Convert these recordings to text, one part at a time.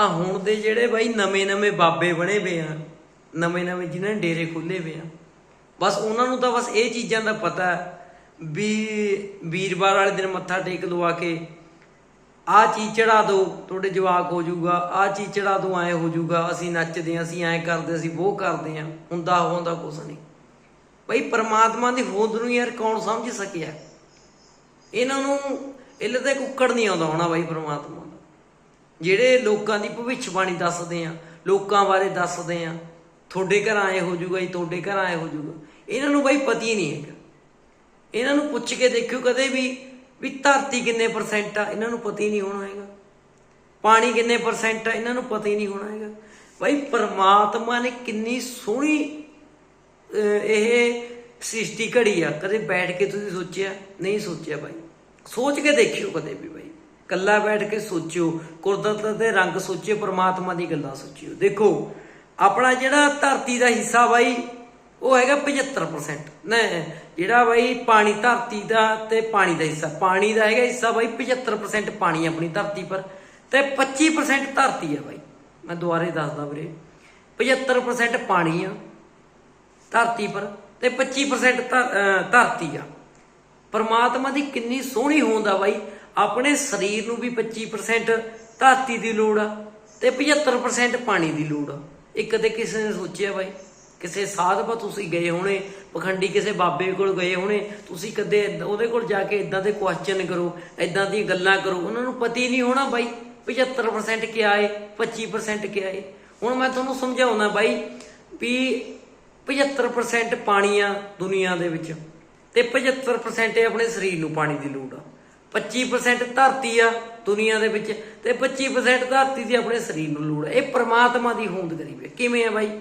ਆ ਹੁਣ ਦੇ ਜਿਹੜੇ ਬਾਈ ਨਵੇਂ ਨਵੇਂ ਬਾਬੇ ਬਣੇ ਪਏ ਆ, ਨਵੇਂ ਨਵੇਂ ਜਿਨ੍ਹਾਂ ਨੇ ਡੇਰੇ ਖੋਲੇ ਵੇ ਆ। ਬਸ ਉਹਨਾਂ ਨੂੰ ਤਾਂ ਬਸ ਇਹ ਚੀਜ਼ਾਂ ਦਾ ਪਤਾ ਵੀ ਵੀਰਵਾਰ ਵਾਲੇ ਦਿਨ ਮੱਥਾ ਟੇਕ ਲਵਾ ਕੇ ਆ ਚੀਜ਼ ਚੜਾ ਦੋ ਤੁਹਾਡੇ ਜਵਾਕ ਹੋ ਜਾਊਗਾ ਆ ਚੀਜ਼ ਚੜਾ ਦੋ ਐ ਹੋ ਜਾਊਗਾ, ਅਸੀਂ ਨੱਚਦੇ ਹਾਂ, ਅਸੀਂ ਐ ਕਰਦੇ ਅਸੀਂ ਉਹ ਕਰਦੇ ਹਾਂ, ਹੁੰਦਾ ਹੁੰਦਾ ਕੁਛ ਨਹੀਂ। ਬਈ ਪ੍ਰਮਾਤਮਾ ਦੀ ਹੋਂਦ ਨੂੰ ਯਾਰ ਕੌਣ ਸਮਝ ਸਕਿਆ? ਇਹਨਾਂ ਨੂੰ ਇੱਲੇ ਤੇ ਕੁੱਕੜ ਨਹੀਂ ਆਉਂਦਾ ਹੋਣਾ ਬਾਈ ਪਰਮਾਤਮਾ ਦਾ। ਜਿਹੜੇ ਲੋਕਾਂ ਦੀ ਭਵਿੱਖਬਾਣੀ ਦੱਸਦੇ ਆ, ਲੋਕਾਂ ਬਾਰੇ ਦੱਸਦੇ ਆ, ਤੁਹਾਡੇ ਘਰ ਆਏ ਹੋ ਜਾਊਗਾ ਜੀ, ਤੁਹਾਡੇ ਘਰ ਆਏ ਹੋ ਜਾਊਗਾ। ਇਹਨਾਂ ਨੂੰ ਬਾਈ ਪਤਾ ਹੀ ਨਹੀਂ ਹੈਗਾ। ਇਹਨਾਂ ਨੂੰ ਪੁੱਛ ਕੇ ਦੇਖਿਓ ਕਦੇ ਵੀ ਵੀ ਧਰਤੀ ਕਿੰਨੇ ਪਰਸੈਂਟ ਆ, ਇਹਨਾਂ ਨੂੰ ਪਤਾ ਹੀ ਨਹੀਂ ਹੋਣਾ ਹੈਗਾ। ਪਾਣੀ ਕਿੰਨੇ ਪਰਸੈਂਟ ਆ, ਇਹਨਾਂ ਨੂੰ ਪਤਾ ਹੀ ਨਹੀਂ ਹੋਣਾ ਹੈਗਾ। ਬਾਈ ਪਰਮਾਤਮਾ ਨੇ ਕਿੰਨੀ ਸੋਹਣੀ ਇਹ ਸ੍ਰਿਸ਼ਟੀ ਘੜੀ ਆ। ਕਦੇ ਬੈਠ ਕੇ ਤੁਸੀਂ ਸੋਚਿਆ? ਨਹੀਂ ਸੋਚਿਆ ਬਾਈ। ਸੋਚ ਕੇ ਦੇਖਿਓ ਕਦੇ ਵੀ ਬਾਈ। ਕੱਲਾ ਬੈਠ ਕੇ ਸੋਚਿਓ, ਕੁਦਰਤ ਦੇ ਰੰਗ ਸੋਚਿਓ, ਪ੍ਰਮਾਤਮਾ ਦੀ ਗੱਲਾਂ ਸੋਚਿਓ। ਦੇਖੋ, ਆਪਣਾ ਜਿਹੜਾ ਧਰਤੀ ਦਾ ਹਿੱਸਾ ਬਾਈ, ਉਹ ਹੈਗਾ 75% ਨਾ ਜਿਹੜਾ ਬਾਈ ਪਾਣੀ ਧਰਤੀ ਦਾ ਤੇ ਪਾਣੀ ਦਾ ਹਿੱਸਾ। ਪਾਣੀ ਦਾ ਹੈਗਾ ਹਿੱਸਾ ਬਾਈ 75% ਪਾਣੀ ਆਪਣੀ ਧਰਤੀ ਪਰ ਤੇ 25% ਧਰਤੀ ਆ ਬਾਈ। ਮੈਂ ਦੁਬਾਰੇ ਦੱਸਦਾ ਵੀਰੇ 75% ਪਾਣੀ ਆ ਧਰਤੀ ਪਰ ਤੇ 25% ਧਰ- ਧਰਤੀ ਆ। ਪਰਮਾਤਮਾ ਦੀ ਕਿੰਨੀ ਸੋਹਣੀ ਹੋਂਦ ਆ ਬਾਈ। ਆਪਣੇ ਸਰੀਰ ਨੂੰ ਵੀ 25% ਧਰਤੀ ਦੀ ਲੋੜ ਆ ਤੇ 75% ਪਾਣੀ ਦੀ ਲੋੜ ਆ। ਇਹ ਕਦੇ ਕਿਸੇ ਨੇ ਸੋਚਿਆ ਬਾਈ? ਕਿਸੇ ਸਾਧਪਾ ਤੁਸੀਂ ਗਏ ਹੋਣੇ, ਪਖੰਡੀ ਕਿਸੇ ਬਾਬੇ ਕੋਲ ਗਏ ਹੋਣੇ, ਤੁਸੀਂ ਕਦੇ ਏਦਾਂ- ਉਹਦੇ ਕੋਲ ਜਾ ਕੇ ਇਦਾਂ ਦੇ ਕੁਐਸਚਨ ਕਰੋ, ਇਦਾਂ ਦੀਆਂ ਗੱਲਾਂ ਕਰੋ, ਉਹਨਾਂ ਨੂੰ ਪਤਾ ਹੀ ਨਹੀਂ ਹੋਣਾ ਬਾਈ। 75% ਕਿਆ ਏ? 25% ਕਿਆ ਏ? ਹੁਣ ਮੈਂ ਤੁਹਾਨੂੰ ਸਮਝਾਉਣਾ ਬਾਈ ਵੀ 75% ਪਾਣੀ ਆ ਦੁਨੀਆ ਦੇ ਵਿੱਚ। ਤੇ 75% ਇਹ ਆਪਣੇ ਸਰੀਰ ਨੂੰ ਪਾਣੀ ਦੀ ਲੋੜ ਆ। 25% ਧਰਤੀ ਆ ਦੁਨੀਆ ਦੇ ਵਿੱਚ ਤੇ 25% ਧਰਤੀ ਦੀ ਆਪਣੇ ਸਰੀਰ ਨੂੰ ਲੋੜ ਆ। ਇਹ ਪ੍ਰਮਾਤਮਾ ਦੀ ਹੋਂਦ ਗਰੀਬ ਹੈ ਕਿਵੇਂ ਆ ਬਾਈ?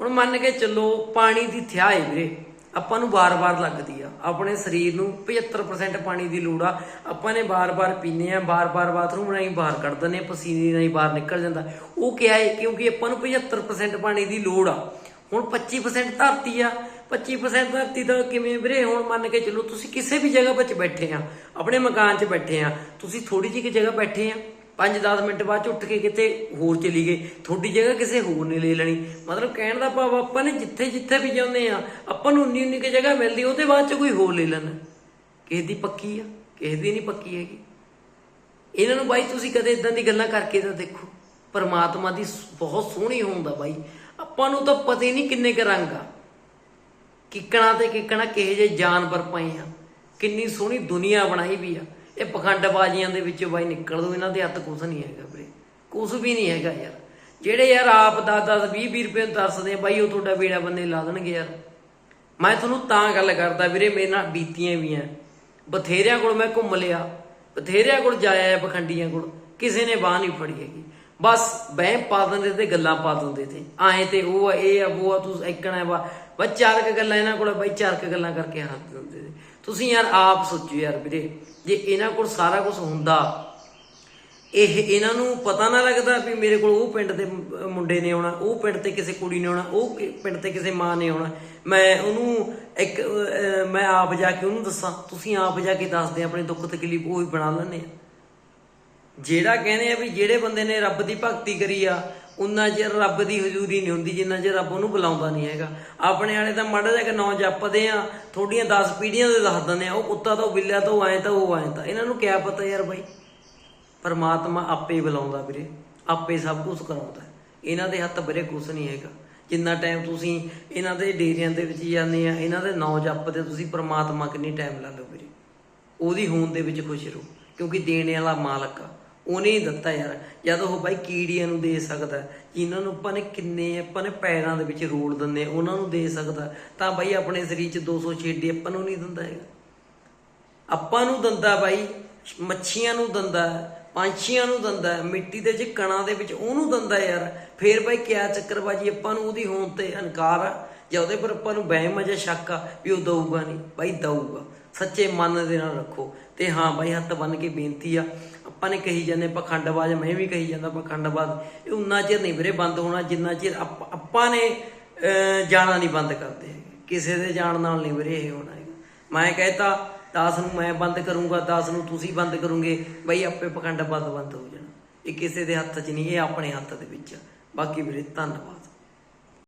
ਹੁਣ ਮੰਨ ਕੇ ਚੱਲੋ ਪਾਣੀ ਦੀ ਥਿਆ ਹੈ ਵੀਰੇ। ਆਪਾਂ ਨੂੰ ਬਾਰ-ਬਾਰ ਲੱਗਦੀ ਆ। ਆਪਣੇ ਸਰੀਰ ਨੂੰ 75% ਪਾਣੀ ਦੀ ਲੋੜ ਆ। ਆਪਾਂ ਨੇ ਬਾਰ-ਬਾਰ ਪੀਨੇ ਆ ਬਾਰ-ਬਾਰ ਬਾਥਰੂਮ ਰਾਹੀਂ ਬਾਹਰ ਕੱਢ ਦਿੰਦੇ ਆ, ਪਸੀਨੇ ਰਾਹੀਂ ਬਾਹਰ ਨਿਕਲ ਜਾਂਦਾ। ਉਹ ਕਿਹਾ ਹੈ ਕਿਉਂਕਿ ਆਪਾਂ ਨੂੰ 75% ਪਾਣੀ ਦੀ ਲੋੜ ਆ। ਹੁਣ 25% ਧਰਤੀ ਆ 25% ਧਰਤੀ ਦਾ ਕਿਵੇਂ ਵੀਰੇ? ਹੁਣ ਮੰਨ ਕੇ ਚੱਲੋ ਤੁਸੀਂ ਕਿਸੇ ਵੀ ਜਗ੍ਹਾ ਵਿੱਚ ਬੈਠੇ ਆ, ਆਪਣੇ ਮਕਾਨ 'ਚ ਬੈਠੇ ਆ, ਤੁਸੀਂ ਥੋੜੀ ਜਿਹੀ ਜਗ੍ਹਾ ਬੈਠੇ ਆ 5-10 ਮਿੰਟ ਬਾਅਦ 'ਚ ਉੱਠ ਕੇ ਕਿਤੇ ਹੋਰ ਚਲੀ ਗਏ, ਤੁਹਾਡੀ ਜਗ੍ਹਾ ਕਿਸੇ ਹੋਰ ਨੇ ਲੈ ਲੈਣੀ। ਮਤਲਬ ਕਹਿਣ ਦਾ ਭਾਵ ਆਪਾਂ ਨੇ ਜਿੱਥੇ ਜਿੱਥੇ ਵੀ ਜਾਂਦੇ ਆ, ਆਪਾਂ ਨੂੰ ਉਨੀ ਉਨੀ ਕਿ ਜਗ੍ਹਾ ਮਿਲਦੀ, ਉਹਦੇ ਬਾਅਦ 'ਚ ਕੋਈ ਹੋਰ ਲੈ ਲੈਣਾ ਕਿਸੇ ਦੀ ਪੱਕੀ ਆ, ਕਿਸੇ ਦੀ ਨਹੀਂ ਪੱਕੀ ਹੈਗੀ। ਇਹਨਾਂ ਨੂੰ ਬਾਈ ਤੁਸੀਂ ਕਦੇ ਇਦਾਂ ਦੀ ਗੱਲਾਂ ਕਰਕੇ ਤਾਂ ਦੇਖੋ, ਪਰਮਾਤਮਾ ਦੀ ਬਹੁਤ ਸੋਹਣੀ ਹੁੰਦਾ ਬਾਈ। ਆਪਾਂ ਨੂੰ ਤਾਂ ਪਤਾ ਹੀ ਨਹੀਂ ਕਿੰਨੇ ਕ ਰੰਗ ਆ। ਕਿੱਕਣਾ ਤੇ ਕਿੱਕਣਾ ਕਿਹੇ ਜੇ ਜਾਨਵਰ ਪਏ ਆ। ਕਿੰਨੀ ਸੋਹਣੀ ਦੁਨੀਆ ਬਣਾਈ ਵੀ ਆ। ਇਹ ਪਖੰਡਬਾਜ਼ੀਆਂ ਦੇ ਵਿੱਚ ਬਾਈ ਨਿਕਲ ਦੋ, ਇਹਨਾਂ ਦੇ ਹੱਥ ਕੁਝ ਨਹੀਂ ਹੈਗਾ ਵੀਰੇ। ਕੁਝ ਵੀ ਨਹੀਂ ਹੈਗਾ ਯਾਰ। ਜਿਹੜੇ ਯਾਰ ਆਪ 10 10 20 20 ਰੁਪਏ ਨੂੰ ਦੱਸਦੇ ਬਾਈ ਉਹ ਤੁਹਾਡਾ ਬੇੜਾ ਬੰਦੇ ਲਾ ਦੇਣਗੇ ਯਾਰ। ਮੈਂ ਤੁਹਾਨੂੰ ਤਾਂ ਗੱਲ ਕਰਦਾ ਵੀਰੇ, ਮੇਰੇ ਨਾਲ ਬੀਤੀਆਂ ਵੀ ਆ। ਬਥੇਰਿਆਂ ਕੋਲ ਮੈਂ ਘੁੰਮ ਲਿਆ, ਬਥੇਰਿਆਂ ਕੋਲ ਜਾਇਆ ਆ ਪਖੰਡੀਆਂ ਕੋਲ। ਕਿਸੇ ਨੇ ਬਾਹ ਨਹੀਂ ਫੜੀ ਹੈਗੀ। ਬਸ ਬਹਿਮ ਪਾ ਦਿੰਦੇ ਤੇ ਗੱਲਾਂ ਪਾ ਦਿੰਦੇ ਤੇ। ਆਏ ਤੇ ਉਹ ਆ, ਇਹ ਆ, ਉਹ ਆ, ਤੂੰ ਇੱਕਣਾ ਵਾ। ਬਸ ਚਾਰ ਕੁ ਗੱਲਾਂ ਇਹਨਾਂ ਕੋਲ, ਬਈ ਚਾਰ ਕੁ ਗੱਲਾਂ ਕਰਕੇ ਹੱਥ ਦਿੰਦੇ ਤੇ ਤੁਸੀਂ ਯਾਰ ਆਪ ਸੋਚੋ ਯਾਰ ਵੀਰੇ, ਜੇ ਇਹਨਾਂ ਕੋਲ ਸਾਰਾ ਕੁਝ ਹੁੰਦਾ, ਇਹ ਇਹਨਾਂ ਨੂੰ ਪਤਾ ਨਾ ਲੱਗਦਾ ਵੀ ਮੇਰੇ ਕੋਲ ਉਹ ਪਿੰਡ ਦੇ ਮੁੰਡੇ ਨੇ ਆਉਣਾ, ਉਹ ਪਿੰਡ ਤੇ ਕਿਸੇ ਕੁੜੀ ਨੇ ਆਉਣਾ, ਉਹ ਪਿੰਡ ਤੇ ਕਿਸੇ ਮਾਂ ਨੇ ਆਉਣਾ। ਮੈਂ ਉਹਨੂੰ ਇੱਕ ਮੈਂ ਆਪ ਜਾ ਕੇ ਉਹਨੂੰ ਦੱਸਾਂ। ਤੁਸੀਂ ਆਪ ਜਾ ਕੇ ਦੱਸਦੇ ਆਪਣੇ ਦੁੱਖ ਤਕਲੀਫ ਉਹ ਹੀ ਬਣਾ ਲੈਂਦੇ ਆ। ਜਿਹੜਾ ਕਹਿੰਦੇ ਆ ਵੀ ਜਿਹੜੇ ਬੰਦੇ ਨੇ ਰੱਬ ਦੀ ਭਗਤੀ ਕਰੀ ਆ, ਉਨਾ ਚਿਰ ਰੱਬ ਦੀ ਹਜ਼ੂਰੀ ਨਹੀਂ ਹੁੰਦੀ, ਜਿੰਨਾ ਚਿਰ ਰੱਬ ਉਹਨੂੰ ਬੁਲਾਉਂਦਾ ਨਹੀਂ ਹੈਗਾ। ਆਪਣੇ ਵਾਲੇ ਤਾਂ ਮਾੜਾ ਜਿਹਾ ਕਿ ਨਾਂ ਜਪਦੇ ਆ, ਥੋੜੀਆਂ 10 ਪੀੜ੍ਹੀਆਂ ਦੇ ਦੱਸ ਦਿੰਦੇ ਆ, ਉਹ ਕੁੱਤਾ ਤਾਂ ਉਹ ਬਿੱਲਿਆ ਤਾਂ ਉਹ ਐਂ ਤਾਂ ਉਹ ਆਏ ਤਾਂ। ਇਹਨਾਂ ਨੂੰ ਕਿਆ ਪਤਾ ਯਾਰ ਬਾਈ? ਪਰਮਾਤਮਾ ਆਪੇ ਬੁਲਾਉਂਦਾ ਵੀਰੇ, ਆਪੇ ਸਭ ਕੁਝ ਕਰਾਉਂਦਾ। ਇਹਨਾਂ ਦੇ ਹੱਥ ਬਰੇ ਕੁਝ ਨਹੀਂ ਹੈਗਾ। ਜਿੰਨਾ ਟਾਈਮ ਤੁਸੀਂ ਇਹਨਾਂ ਦੇ ਡੇਰਿਆਂ ਦੇ ਵਿੱਚ ਜਾਂਦੇ ਆ, ਇਹਨਾਂ ਦੇ ਨਾਂ ਜਪਦੇ, ਤੁਸੀਂ ਪਰਮਾਤਮਾ ਕਿੰਨੀ ਟਾਈਮ ਲਾ ਲਓ ਵੀਰੇ। ਉਹਦੀ ਹੋਂਦ ਦੇ ਵਿੱਚ ਖੁਸ਼ ਰਹੋ, ਕਿਉਂਕਿ ਦੇਣ ਵਾਲਾ ਮਾਲਕ ਆ। ਉਹਨੇ ਹੀ ਦਿੱਤਾ ਯਾਰ। ਜਦ ਉਹ ਬਾਈ ਕੀੜੀਆਂ ਨੂੰ ਦੇ ਸਕਦਾ, ਜਿਨ੍ਹਾਂ ਨੂੰ ਆਪਾਂ ਨੇ ਕਿੰਨੇ, ਆਪਾਂ ਨੇ ਪੈਰਾਂ ਦੇ ਵਿੱਚ ਰੋਲ ਦਿੰਦੇ, ਉਹਨਾਂ ਨੂੰ ਦੇ ਸਕਦਾ, ਤਾਂ ਬਾਈ ਆਪਣੇ ਸਰੀਰ 'ਚ 200 ਛੇਡੇ ਆਪਾਂ ਨੂੰ ਨਹੀਂ ਦਿੰਦਾ ਹੈਗਾ। ਆਪਾਂ ਨੂੰ ਦਿੰਦਾ ਬਾਈ, ਮੱਛੀਆਂ ਨੂੰ ਦਿੰਦਾ, ਪੰਛੀਆਂ ਨੂੰ ਦਿੰਦਾ, ਮਿੱਟੀ ਦੇ ਵਿੱਚ ਕਣਾਂ ਦੇ ਵਿੱਚ ਉਹਨੂੰ ਦਿੰਦਾ ਯਾਰ। ਫੇਰ ਬਾਈ ਕਿਆ ਚੱਕਰਬਾਜੀ ਆਪਾਂ ਨੂੰ ਉਹਦੀ ਹੋਂਦ ਤੇ ਇਨਕਾਰ ਆ, ਜਾਂ ਉਹਦੇ ਪਰ ਆਪਾਂ ਨੂੰ ਵਹਿਮ ਆ ਜਾਂ ਸ਼ੱਕ ਆ ਵੀ ਉਹ ਦਊਗਾ ਨਹੀਂ। ਬਾਈ ਦਊਗਾ। ਸੱਚੇ ਮਨ ਦੇ ਨਾਲ ਰੱਖੋ। ਤੇ ਹਾਂ ਬਾਈ ਹੱਥ ਬੰਨ ਕੇ ਬੇਨਤੀ ਆ ਆਪਾਂ ਨੇ ਕਹੀ ਜਾਂਦੇ ਪਖੰਡਬਾਜ਼ ਮੈਂ ਵੀ ਕਹੀ ਜਾਂਦਾ ਪਖੰਡਬਾਜ਼ ਇਹ ਉਨਾ ਚਿਰ ਨਹੀਂ ਵੀਰੇ ਬੰਦ ਹੋਣਾ ਜਿੰਨਾ ਚਿਰ ਆਪਾਂ ਨੇ ਅਹ, ਜਾਣਾ ਨਹੀਂ ਬੰਦ ਕਰਦੇ ਹੈਗੇ। ਕਿਸੇ ਦੇ ਜਾਣ ਨਾਲ ਨਹੀਂ ਵੀਰੇ ਇਹ ਹੋਣਾ ਹੈਗਾ। ਮੈਂ ਕਹਿਤਾ 10 ਨੂੰ ਮੈਂ ਬੰਦ ਕਰੂੰਗਾ 10 ਨੂੰ ਤੁਸੀਂ ਬੰਦ ਕਰੋਗੇ ਬਈ ਆਪੇ ਪਖੰਡਬਾਜ਼ ਬੰਦ ਹੋ ਜਾਣਾ। ਇਹ ਕਿਸੇ ਦੇ ਹੱਥ 'ਚ ਨਹੀਂ ਇਹ ਆਪਣੇ ਹੱਥ ਦੇ ਵਿੱਚ ਬਾਕੀ ਵੀਰੇ ਧੰਨਵਾਦ।